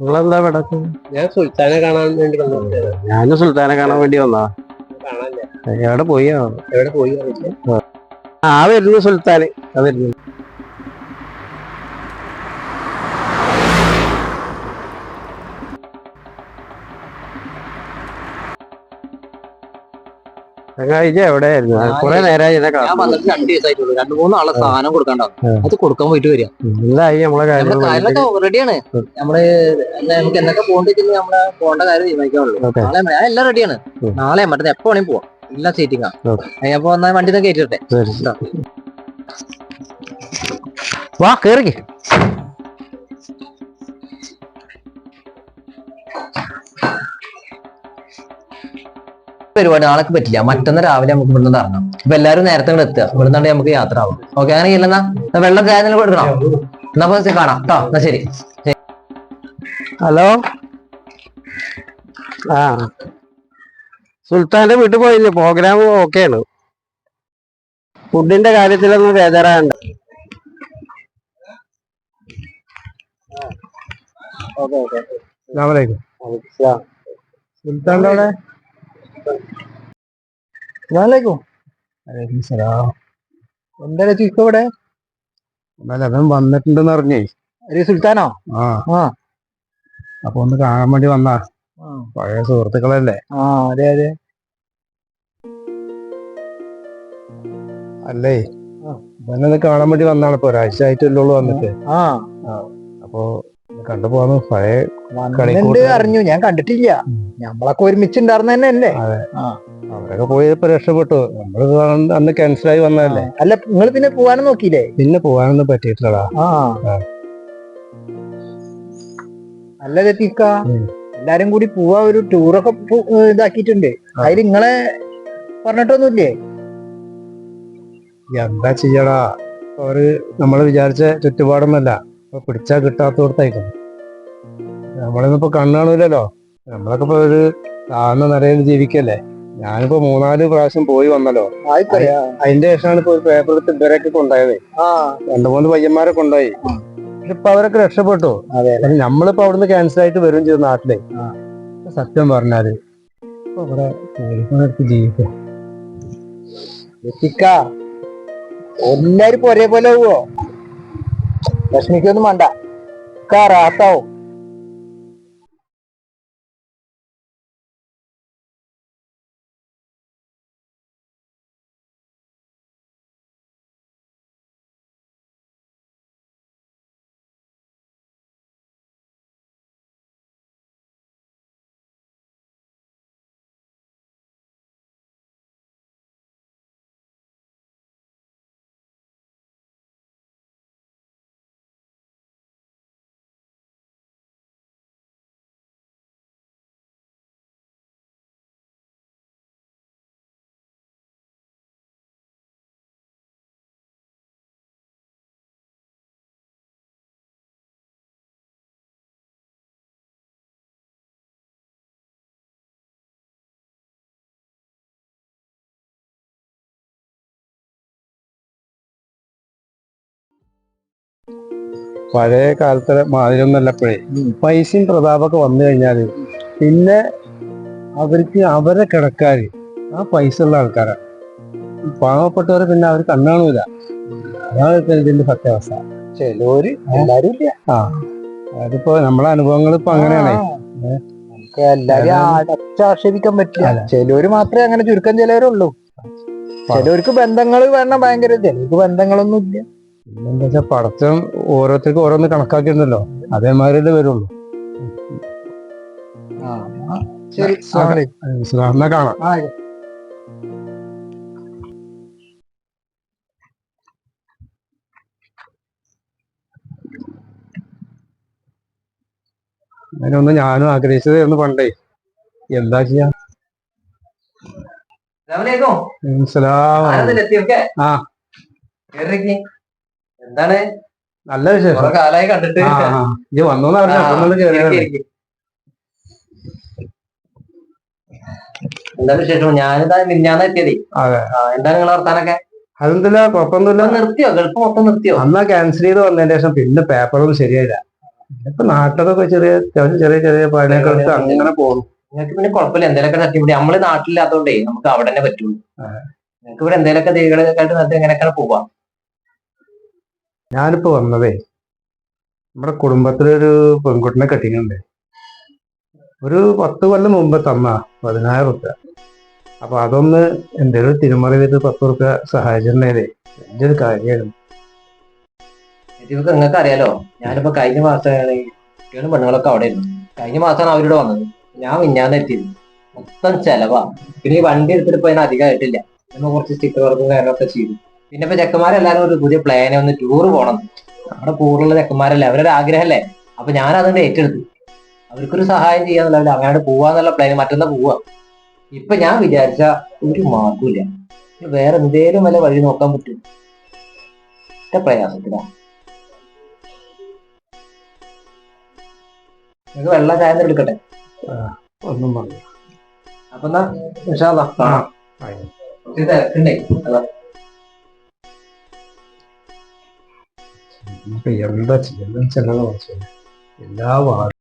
നിങ്ങളെന്താ ഇവിടെ ഞാൻ സുൽത്താനെ കാണാൻ വേണ്ടി ഞാനും സുൽത്താനെ കാണാൻ വേണ്ടി വന്നാ. എവിടെ പോയി? എവിടെ പോയി ആ വരുന്നു സുൽത്താന് ആ ചങ്ങായിജ എവിടെയായിരുന്നു? കുറെ നേരമായി ഇതിനെ ഞാൻ കാണുന്നു. വന്നിട്ട് രണ്ട് ദിവസമായിട്ടുള്ളൂ രണ്ട് മൂന്ന് ആളെ സാധനം കൊടുക്കാണ്ടാവും അത് കൊടുക്കാൻ പോയിട്ട് വരിക. എന്തായി നമ്മളെ നമ്മുടെ കാര്യങ്ങൾ കാര്യങ്ങളൊക്കെ റെഡിയാണ് നമ്മൾ നമുക്ക് എന്നൊക്കെ പോകണ്ടെങ്കിൽ നമ്മളെ പോകേണ്ട കാര്യം തീരുമാനിക്കാനുള്ളൂ ഓക്കെ. നാളെ ഞാൻ എല്ലാം റെഡിയാണ് ഉം. നാളെ മറ്റേ എപ്പോ വേണമെങ്കിൽ പോവാം. എല്ലാം സീറ്റിംഗാ ഓക്കെ. അപ്പൊ വന്നാൽ വണ്ടി നിന്ന് കയറ്റിട്ടെ ശരി വാ കേറിക്ക്. പരിപാടി നാളെ പറ്റില്ല. മറ്റന്ന് രാവിലെ നമുക്ക് ഇവിടുന്ന് ഇറങ്ങാം. അപ്പൊ എല്ലാവരും നേരത്തെ ഇവിടെ എത്തുക. ഇവിടുന്നാണ്ട് നമുക്ക് യാത്ര ആവും ഓക്കെ അങ്ങനെ ഇല്ലെന്നാ? വെള്ളം ചായ കൊടുക്കണം? എന്നാ കാണാം. കേട്ടോ എന്നാ ശരി. ഹലോ? ആ. സുൽത്താന്റെ വീട്ടിൽ പോയില്ലേ? പ്രോഗ്രാം ഓക്കെയാണ് ഫുഡിന്റെ കാര്യത്തിലൊന്നും ബേജാറാണ്ട് സുൽത്താന്റെ അവിടെ? എന്തായാലും ചിക്കോ ഇവിടെ അവൻ വന്നിട്ടുണ്ടെന്ന് അറിഞ്ഞേ. ഒരു സുൽത്താനോ? ആ. അപ്പൊ ഒന്ന് കാണാൻ വേണ്ടി വന്നാ. പഴയ സുഹൃത്തുക്കളല്ലേ? ആ അതെ അതെ. അല്ലേ? ഇവനത് കാണാൻ വേണ്ടി വന്നാണ്. ഇപ്പൊ ഒരാഴ്ച ആയിട്ടല്ലേ ഉള്ളൂ വന്നിട്ട്. ആ. അപ്പൊ കണ്ടു പോന്നു പഴയ വന്നിട്ടുണ്ട്. അറിഞ്ഞു. ഞാൻ കണ്ടിട്ടില്ല. നമ്മളൊക്കെ ഒരുമിച്ചുണ്ടായിരുന്ന തന്നെ അല്ലേ? അവരൊക്കെ പോയപ്പോ രക്ഷപ്പെട്ടു. നമ്മൾ അന്ന് ക്യാൻസലായി വന്നതല്ലേ? അല്ല നിങ്ങൾ പിന്നെ പോവാനും നോക്കിയില്ലേ? പിന്നെ പോവാനൊന്നും പറ്റിയിട്ടില്ലടാ. നല്ല തെറ്റിക്ക എല്ലാരും കൂടി പോവാ ഒരു ടൂറൊക്കെ ഇതാക്കിയിട്ടുണ്ട്. അതിൽ നിങ്ങളെ പറഞ്ഞിട്ടൊന്നുമില്ലേ? എന്താ ചെയ്യടാ? അവർ നമ്മൾ വിചാരിച്ച ചുറ്റുപാടൊന്നല്ല പിടിച്ചാ കിട്ടാത്തോടത്തായിരിക്കും നമ്മളിപ്പോ കണ്ണാണൂലല്ലോ നമ്മളൊക്കെ ഇപ്പൊ ഒരു താഴ്ന്ന നിലയിൽ ജീവിക്കല്ലേ. ഞാനിപ്പോ മൂന്നാൽ പ്രാവശ്യം പോയി വന്നല്ലോ. അതിന്റെ ശേഷമാണ് ഇപ്പൊ ഒരു പേപ്പർ എടുത്ത് ഇവരൊക്കെ കൊണ്ടുപോയത്. ആ. രണ്ടു മൂന്ന് പയ്യന്മാരെ കൊണ്ടുപോയി. ഇപ്പൊ അവരൊക്കെ രക്ഷപ്പെട്ടു. നമ്മളിപ്പോ അവിടുന്ന് ക്യാൻസൽ ആയിട്ട് വരും ചെയ്തു നാട്ടിലെ. സത്യം പറഞ്ഞാൽ ഇപ്പൊ ഇവിടെ കോഴിക്കോട് ജീവിക്കും. എല്ലാരും ഇപ്പൊ ഒരേപോലെ പോവോ ലക്ഷ്മിക്കൊന്നും വേണ്ട. റാത്താവും. പഴയ കാലത്തെ മാതിരി ഉം. പൈസയും പ്രതാപമൊക്കെ വന്നു കഴിഞ്ഞാൽ പിന്നെ അവർക്ക് അവരെ കിടക്കാര് ആ പൈസ ഉള്ള ആൾക്കാരാണ് പാവപ്പെട്ടവരെ പിന്നെ അവർ കണ്ണാണൂല അതാണ് ഇതിന്റെ സത്യാവസ്ഥ. ചിലവര് എല്ലാരും ഇല്ല. അതിപ്പോ നമ്മളെ അനുഭവങ്ങൾ ഇപ്പൊ അങ്ങനെയാണ്. ആ. നമുക്ക് എല്ലാരും അടച്ചാക്ഷേപിക്കാൻ പറ്റില്ല. ചിലവര് മാത്രമേ അങ്ങനെ ചുരുക്കം ചിലവരുള്ളൂ. ചിലവർക്ക് ബന്ധങ്ങൾ വേണം ഭയങ്കര ചിലവർക്ക് ബന്ധങ്ങളൊന്നും ഇല്ല. എന്താ വെച്ചാൽ പടച്ചം ഓരോരുത്തർക്കും ഓരോന്ന് കണക്കാക്കിയിരുന്നല്ലോ. അതേമാതിരി വരുള്ളൂ. ശരി ആ, എന്നാ കാണാം. ആ അതിനൊന്ന് ഞാനും ആഗ്രഹിച്ചതായിരുന്നു പണ്ടേ. എന്താ ചെയ്യാ? ആ. എന്താണ്? നല്ല വിശേഷം. കാലായി കണ്ടിട്ട്. ആ, വന്നു എന്താ വിശേഷം? ഞാനിതാ മിഞ്ഞാന്ന് എത്തിയതേ. എന്താണ് നിങ്ങളെ വർത്താനൊക്കെ? അതെന്തില്ല കുഴപ്പമൊന്നുമില്ല. നിർത്തിയോ? ഗൾഫ് മൊത്തം നിർത്തിയോ? അന്നാ ക്യാൻസൽ ചെയ്ത് വന്നതിന് ശേഷം പിന്നെ പേപ്പറൊന്നും ശരിയായില്ല. ഇപ്പൊ നാട്ടിലൊക്കെ ചെറിയ ചെറിയ ചെറിയ പണിയൊക്കെ എടുത്ത് അങ്ങനെ പോകും നിങ്ങൾക്ക് പിന്നെ കുഴപ്പമില്ല. എന്തെങ്കിലുമൊക്കെ തട്ടിപ്പിടി നമ്മൾ നാട്ടിലില്ലാത്തതുകൊണ്ടേ നമുക്ക് അവിടെ തന്നെ പറ്റുള്ളൂ. നിങ്ങൾക്ക് ഇവിടെ എന്തെങ്കിലുമൊക്കെ ദൈവങ്ങളൊക്കെ ആയിട്ട് നടത്തി എങ്ങനെയൊക്കെ പോവാം? ഞാനിപ്പോ വന്നതേ നമ്മുടെ കുടുംബത്തിലൊരു പെൺകുട്ടിനെ കെട്ടിങ്ങണ്ടേ ഒരു പത്ത് കൊല്ലം മുമ്പ് തന്ന പതിനായിരം റുപ്യ അപ്പൊ അതൊന്ന് എന്റെ ഒരു തിരുമറി ചെയ്ത് പത്ത് റുപ്യ സഹായിച്ചിട്ടുണ്ടേ വലിയൊരു കാര്യമായിരുന്നു നിങ്ങൾക്ക് അറിയാലോ ഞാനിപ്പോ കഴിഞ്ഞ മാസമാണ് കുട്ടികളും പെണ്ണുങ്ങളൊക്കെ അവിടെ ഇരുന്നു കഴിഞ്ഞ മാസമാണ് അവരോട് വന്നത്. ഞാൻ മിന്നാന്ന് എത്തിയത്. മൊത്തം ചെലവാ. പിന്നെ ഈ വണ്ടി എടുത്തിട്ട് ഇപ്പൊ അധികമായിട്ടില്ല നമ്മൾ കുറച്ച് സ്റ്റിക്കർ വർക്കും കാര്യങ്ങളൊക്കെ ചെയ്തു. പിന്നെ ഇപ്പൊ ചെക്കന്മാരെല്ലാരും ഒരു പുതിയ പ്ലാനെ ഒന്ന് ടൂർ പോകണം നമ്മുടെ കൂടുതലുള്ള ചെക്കന്മാരല്ലേ അവരൊരു ആഗ്രഹമല്ലേ? അപ്പൊ ഞാൻ അതുകൊണ്ട് ഏറ്റെടുത്തു. അവർക്കൊരു സഹായം ചെയ്യാന്നുള്ള അങ്ങനെ പോവാന്നുള്ള പ്ലാൻ മറ്റന്നാ പോവാ. ഇപ്പൊ ഞാൻ വിചാരിച്ച ഒരു മാർഗമില്ല വേറെ എന്തേലും വല്ല വഴി നോക്കാൻ പറ്റും എന്റെ പ്രയാസത്തിലാ. നിങ്ങൾക്ക് വെള്ളം ചായ എടുക്കട്ടെ? ഒന്നും പറഞ്ഞു അപ്പൊ എന്നാ കാണാം തിരക്കുണ്ടേ അതാ. നമുക്ക് എന്താ ചെയ്യുന്നത് കുറച്ച് എല്ലാ വാർഡും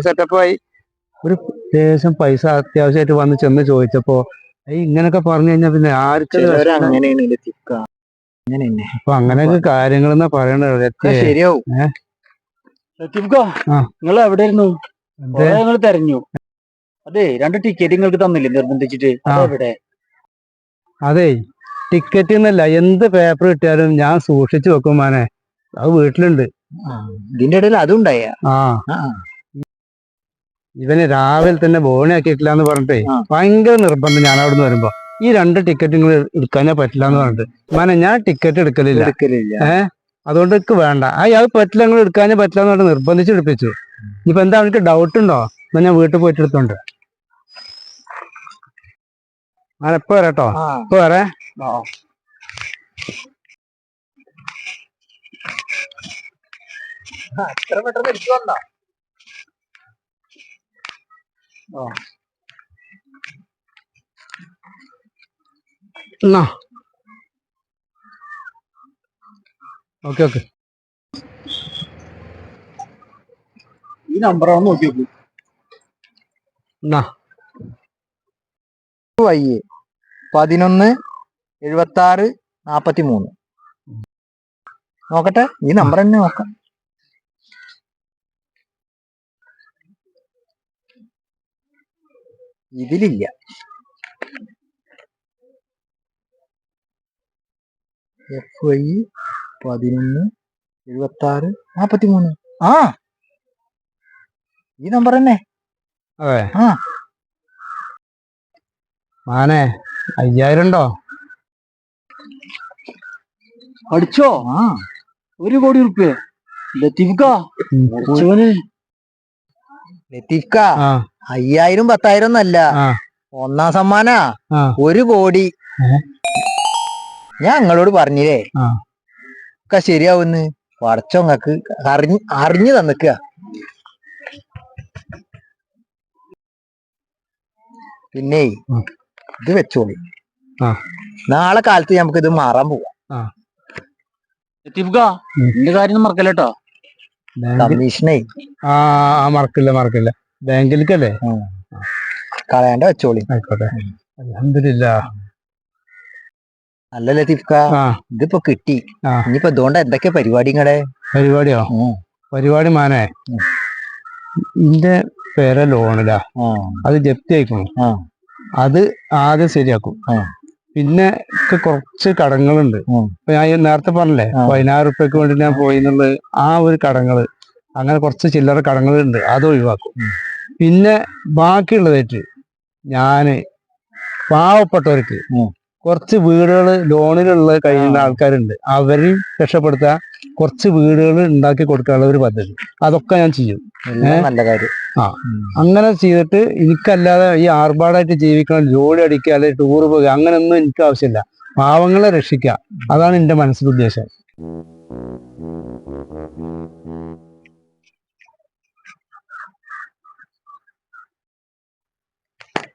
സെറ്റപ്പായി ഒരു ലേശം പൈസ അത്യാവശ്യമായിട്ട് വന്ന് ചെന്ന് ചോദിച്ചപ്പോ "ഏയ് ഇങ്ങനൊക്കെ പറഞ്ഞു കഴിഞ്ഞാൽ പിന്നെ ആർക്കും അപ്പൊ അങ്ങനെയൊക്കെ കാര്യങ്ങൾ എന്നാ പറയണത് ശരിയാവും. നിങ്ങൾ എവിടെയായിരുന്നു? എന്തേ? ഞങ്ങൾ തെരഞ്ഞു. അതെ രണ്ട് ടിക്കറ്റ് നിങ്ങൾക്ക് തന്നില്ലേ നിർബന്ധിച്ചിട്ട്. അതെവിടെ അതെ ടിക്കറ്റ് എന്നല്ല എന്ത് പേപ്പർ കിട്ടിയാലും ഞാൻ സൂക്ഷിച്ചു വെക്കും മാനെ. അത് വീട്ടിലുണ്ട്. ഇതിന്റെ ഇടയിൽ അതുണ്ടായ ആ ആ. ഇവന് രാവിലെ തന്നെ ബോണി ആക്കിയിട്ടില്ല എന്ന് പറഞ്ഞിട്ടേ ഭയങ്കര നിർബന്ധം ഞാൻ അവിടെ നിന്ന് വരുമ്പോ. ഈ രണ്ട് ടിക്കറ്റ് നിങ്ങൾ എടുക്കാനേ പറ്റില്ല എന്ന് പറഞ്ഞിട്ട്. മാനെ ഞാൻ ടിക്കറ്റ് എടുക്കലില്ല. ഏഹ് അതുകൊണ്ട് എനിക്ക് വേണ്ട. ആ അത് പറ്റില്ല നിങ്ങൾ എടുക്കാനേ പറ്റില്ല എന്ന് പറഞ്ഞിട്ട് നിർബന്ധിച്ച് എടുപ്പിച്ചു. ഇപ്പൊ എന്താ എനിക്ക് ഡൗട്ട് ഉണ്ടോ? എന്നാ ഞാൻ വീട്ടിൽ പോയിട്ട് എടുത്തോണ്ട്. ഞാൻ എപ്പോ വരാട്ടോ ഇപ്പൊ വരേ. ആ, പെട്ടെന്ന് എടുത്തു വന്നാ? എന്നാ. Okay okay. ഈ നമ്പറാണ് നോക്കി നോക്കൂ. എന്നാ. ഐ പതിനൊന്ന് എഴുപത്തി ആറ് നാപ്പത്തി മൂന്ന് നോക്കട്ടെ ഈ നമ്പർ തന്നെ നോക്കാം. ഇതിലില്ല. എഫ് വൈ പതിനൊന്ന് എഴുപത്തി ആറ് നാപ്പത്തി മൂന്ന് ആ. ഈ നമ്പർ തന്നെ. അതെ. ആ. മാനെ അയ്യായിരം ഉണ്ടോ? അടിച്ചോ? ആ. ഒരു കോടി ഉറുപ്പ്യ. പഠിച്ചവന് ലത്തീഫ്ക്ക ആ. അയ്യായിരം പത്തായിരം ഒന്നല്ല. ഒന്നാം സമ്മാന. ഒരു കോടി. ഞാൻ നിങ്ങളോട് പറഞ്ഞില്ലേ. ഒക്കെ ശരിയാവുന്ന്. പടച്ചോങ്ങക്ക് അറിഞ്ഞ് അറിഞ്ഞു തന്നിക്ക. പിന്നെ ഇത് വെച്ചോളി. ആ. നാളെ കാലത്ത് നമുക്ക് ഇത് മാറാൻ പോവാം. എന്റെ കാര്യം മറക്കല്ലേട്ടോ? കമ്മീഷനേ. ആ ആ മറക്കില്ല മറക്കില്ല. ബാങ്കിലേക്കല്ലേ കളയാണ്ട വെച്ചോളി. ആയിക്കോട്ടെ. അലഹമില്ല അല്ല ലത്തീഫ്ക്ക ഇതിപ്പോ കിട്ടി. ഇനിയിപ്പോ ഇതുകൊണ്ട് എന്തൊക്കെ പരിപാടി ഇങ്ങടെ പരിപാടിയോ പരിപാടി മാനെ. ഇന്റെ പേരെ ലോണിലാ. അത് ജപ്തി ആയിക്കണു. അത് ആദ്യം ശരിയാക്കും. പിന്നെ കുറച്ച് കടങ്ങളുണ്ട്. ഇപ്പൊ ഞാൻ നേരത്തെ പറഞ്ഞല്ലേ. പതിനായിരം റുപ്യക്ക് വേണ്ടി ഞാൻ പോയി എന്നുള്ളത് ആ ഒരു കടങ്ങൾ അങ്ങനെ കുറച്ച് ചില്ലറ കടങ്ങളുണ്ട് അത് ഒഴിവാക്കും. പിന്നെ ബാക്കിയുള്ളതായിട്ട് ഞാൻ പാവപ്പെട്ടവർക്ക് ഉം. കുറച്ച് വീടുകൾ ലോണിലുള്ള കഴിയുന്ന. ആൾക്കാരുണ്ട്. അവരെയും രക്ഷപ്പെടുത്താൻ കുറച്ച് വീടുകൾ ഉണ്ടാക്കി കൊടുക്കാനുള്ള ഒരു പദ്ധതി. അതൊക്കെ ഞാൻ ചെയ്യും. നല്ല കാര്യം. ആ. അങ്ങനെ ചെയ്തിട്ട് എനിക്കല്ലാതെ ഈ ആർഭാടായിട്ട് ജീവിക്കണം ജോലി അടിക്കുക അല്ലെങ്കിൽ ടൂർ പോകുക അങ്ങനെയൊന്നും എനിക്ക് ആവശ്യമില്ല. പാവങ്ങളെ രക്ഷിക്കുക. അതാണ് എന്റെ മനസ്സിലെ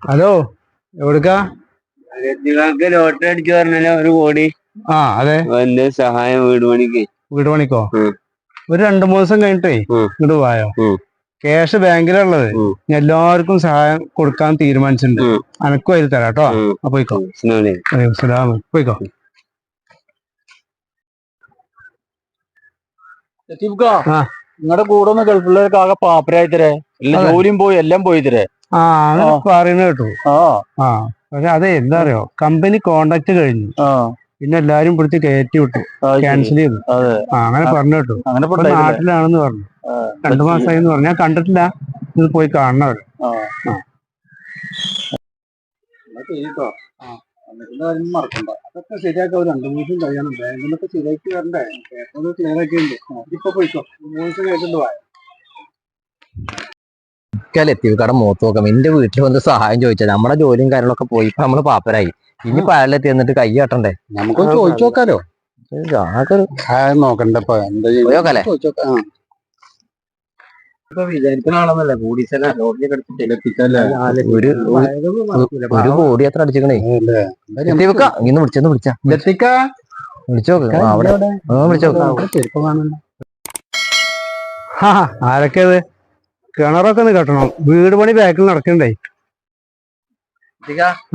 ഹലോ എവിടുക്കാ? നിങ്ങൾക്ക് ലോട്ടറി അടിച്ചു പറഞ്ഞാലോ ഒരു കോടി. ആ അതെ. എന്റെ സഹായം വീട് പണിക്ക്. വീട് പണിക്കോ? ഒരു രണ്ടു മൂന്ന് ദിവസം കഴിഞ്ഞിട്ടേ. ഇങ്ങോട്ട് പോയോ. ക്യാഷ് ബാങ്കിലുള്ളത്. ഞാൻ എല്ലാവർക്കും സഹായം കൊടുക്കാൻ തീരുമാനിച്ചിട്ടുണ്ട്. അനക്കും അതിൽ തരാം കേട്ടോ. അപ്പൊ പോയിക്കോ. സ്നോലി. പോയിക്കോ. നിങ്ങളുടെ കൂടെ ഒന്ന് ഗൾഫിലേക്ക് ആകെ പാപ്പരായി തരേ ജോലിയും പോയി എല്ലാം പോയി തരേ ആ അങ്ങനെ പറയുന്നത് കേട്ടു. ആ. പക്ഷെ അതെ എന്താ അറിയോ? കമ്പനി കോണ്ടാക്ട് കഴിഞ്ഞു. പിന്നെ എല്ലാരും പിടിച്ച് കയറ്റി വിട്ടു. ക്യാൻസൽ ചെയ്തു. അങ്ങനെ പറഞ്ഞു കേട്ടു? നാട്ടിലാണെന്ന് പറഞ്ഞു. രണ്ടു മാസമായി പറഞ്ഞു. ഞാൻ കണ്ടിട്ടില്ല. ഇത് പോയി കാണണ. അവർ ആ. ആ. എന്നാ ശരി ട്ടോ. ആ. എന്നിട്ട് കാര്യം മറക്കണ്ട. അതൊക്കെ ശരിയാക്കാം. ഒരു രണ്ടു മൂന്ന് ദിവസം കഴിയണം. ബാങ്കിലൊക്കെ ശരിയാക്കി വരണ്ടേ? പേപ്പർ ക്ലിയർ ആക്കിയുണ്ട് ഇപ്പൊ പോയിക്കോ. മൂന്ന് ദിവസം പോയാ ലത്തീഫ്ക്കാടെ മുഖത്ത് നോക്കാം. എന്റെ വീട്ടിൽ വന്ന് സഹായം ചോദിച്ചാൽ നമ്മുടെ ജോലിയും കാര്യങ്ങളൊക്കെ പോയി ഇപ്പൊ നമ്മൾ പാപ്പരായി. ഇനി പാലിലെത്തി എന്നിട്ട് കൈ കട്ടണ്ടേ? നമുക്ക് ചോദിച്ചു നോക്കാലോ. നോക്കണ്ടപ്പോ കൂടി ഒരു ഒരു കോടി എത്ര അടിച്ചിക്കണേ ലത്തീഫ്ക്ക ഇന്ന് വിളിച്ചെന്ന് വിളിച്ച എത്തിക്കാ? വിളിച്ചോക്ക് ആ, അവിടെ. ആ, വിളിച്ചോക്ക് ചെരുപ്പം കാണുന്നു ആരൊക്കെ കിണറൊക്കെ ഒന്ന് കെട്ടണം. വീട് പണി ബാക്കിൽ നടക്കണ്ടേ?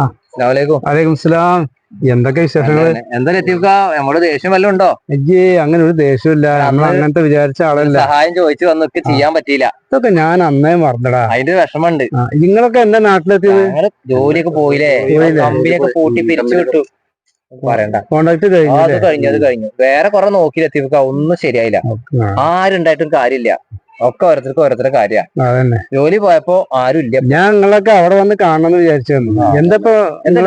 ആ. അസ്സലാമലൈക്കും അലൈക്കും. സലാം എന്തൊക്കെ വിശേഷങ്ങൾ എന്താ ലത്തീഫ്ക്ക? നമ്മുടെ ദേഷ്യം വല്ലതും ഉണ്ടോ? അയ്യേ അങ്ങനെ ഒരു ദേഷ്യമില്ല. നമ്മൾ അങ്ങനത്തെ വിചാരിച്ച ആളല്ല. സഹായം ചോദിച്ചു വന്നൊക്കെ ചെയ്യാൻ പറ്റിയില്ല. ഇതൊക്കെ ഞാൻ അന്നേ മറന്നടാ. അതിന്റെ വിഷമമുണ്ട്. നിങ്ങളൊക്കെ എന്റെ നാട്ടിലെത്തിയത്? ജോലിയൊക്കെ പോയില്ലേ? കമ്പനിയൊക്കെ പൂട്ടി പിരിച്ചു വിട്ടു. പറയണ്ട. കോണ്ടാക്ട് കഴിഞ്ഞു അത് കഴിഞ്ഞു അത് കഴിഞ്ഞു. വേറെ കൊറേ നോക്കി ലത്തീഫ്ക്ക ഒന്നും ശരിയായില്ല. ആരുണ്ടായിട്ടും കാര്യമില്ല. ഒക്കെ ഓരോരുത്തർക്ക് ഓരോരുത്തരുടെ കാര്യമാണ് അതന്നെ. ജോലി പോയപ്പോ ആരും ഇല്ല. ഞാൻ നിങ്ങളൊക്കെ അവിടെ വന്ന് കാണണമെന്ന് വിചാരിച്ചു എന്തപ്പോ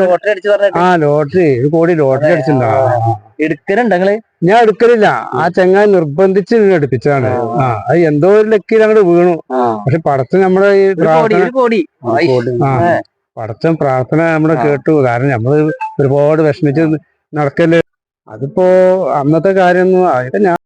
ലോട്ടറി അടിച്ചു ആ ലോട്ടറി. ഒരു കോടി ലോട്ടറി അടിച്ചിട്ടുണ്ടോ? എടുക്കലുണ്ടെങ്കിൽ ഞാൻ എടുക്കലില്ല. ആ ചെങ്ങാൻ നിർബന്ധിച്ച് എടുപ്പിച്ചതാണ്. ആ. അത് എന്തോ ഒരു ലക്കിയിൽ അങ്ങോട്ട് വീണു. പക്ഷെ പടത്തിന് നമ്മുടെ ഈ കോടി. ആ. പടച്ചൻ പ്രാർത്ഥന നമ്മുടെ കേട്ടു. കാരണം നമ്മൾ ഒരുപാട് വിഷമിച്ച് നടക്കൽ അതിപ്പോ അന്നത്തെ കാര്യം ഒന്നും ഞാൻ